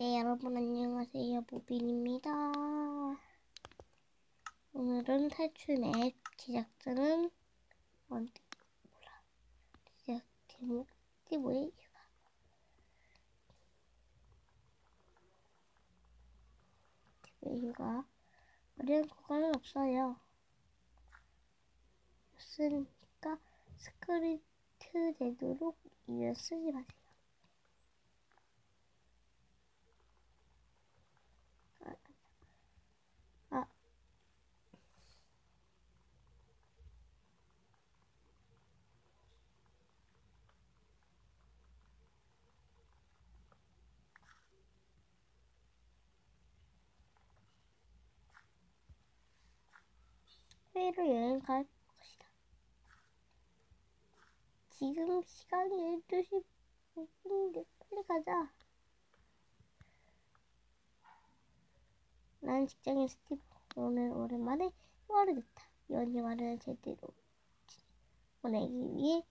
네, 여러분 안녕하세요. 무빈입니다. 오늘은 탈출 맵 제작자는 뭔데 몰라. 제작 제목이 뭐예요? 이유가 어려운 구간은 없어요. 없으니까 스크립트 되도록 이어 쓰지 마세요. 아, 회의로 여행 갈 것이다. 지금 시간이 12시 5분인데 빨리 가자. 난 직장인 스티브. 오늘 오랜만에 휴가를 냈다. 휴가를 제대로 보내기 위해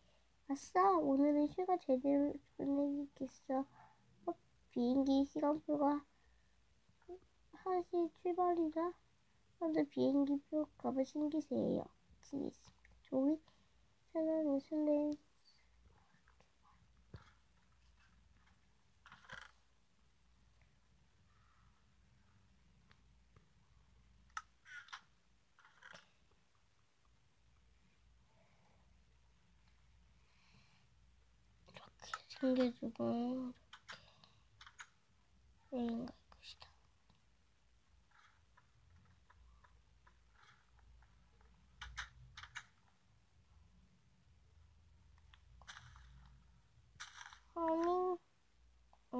아싸 오늘은 휴가 제대로 보내겠어. 어, 비행기 시간표가 1시 출발이라 먼저 비행기표 값을 챙기세요. 지금 종이 술래 이렇게 챙겨주고 이렇게. 여행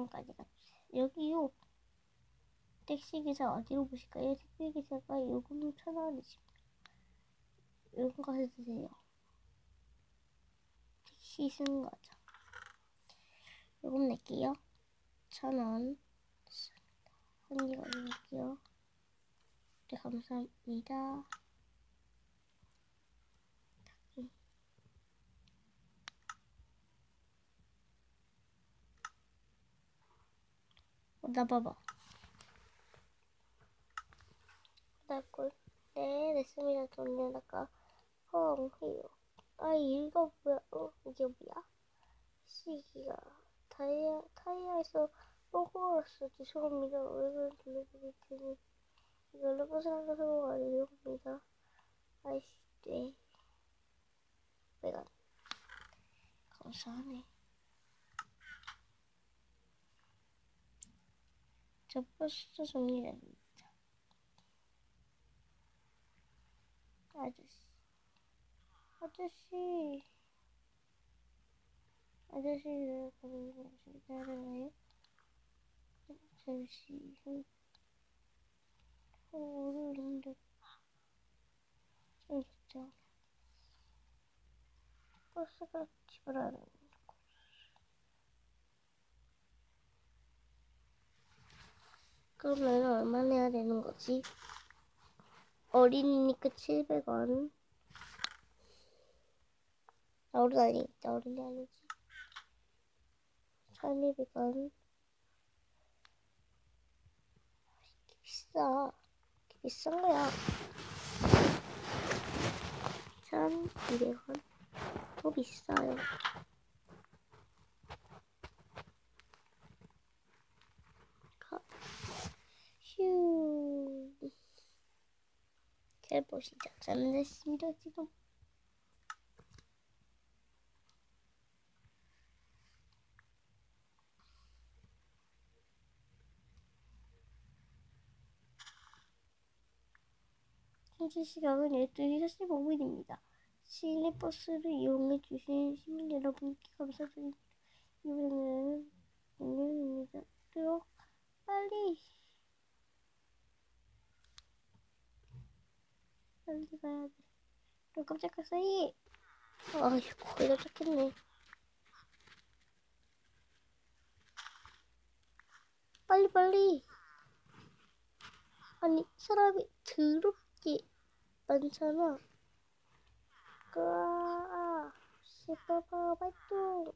허밍까지 갑시다. 여기요. 택시기사 어디로 보실까요? 택시기사가 요금 천 원이십니다. 요금 가서 드세요. 택시 쓰는 거죠. 요금 낼게요. 천 원. 됐습니다. 한개 가져갈게요. 네, 감사합니다. 나 봐봐. 나꿀 네, 됐습니다. 돈 내다가 펑 해요. 아, 이거 뭐야? 어, 이게 뭐야? 시기가 타이어 타이어에서 뻥뻥했어. 죄송합니다. 왜 그런지 돌려드릴 테니 이걸로 벗어나서 성공 아니옵니다. 아이씨, 네. 내가 감사하네. 저 버스 정리됩니다. 아저씨, 아저씨, 아저씨 왜 가는 거 기다려요? 후. 어, 오늘인데 좀 좋죠. 버스가 안 오고. 그러면 얼마 내야 되는 거지? 어린이니까 700원. 어른 아니겠다. 어른이 아니지. 1200원. 비싸. 비싼 거야. 1200원. 더 비싸요. 휴. 잘 보시죠. 저는 됐습니다, 지금. 현재 시각은 12시 45분입니다. 시내 버스를 이용해 주신 시민 여러분께 감사드립니다. 이번에는 공연입니다. 들어 빨리 빨리 가야 돼. 너 깜짝할 사이. 아휴 거의 도착했네. 빨리 빨리. 아니 사람이 더럽게 많잖아. 끄아, 씹어봐, 발동.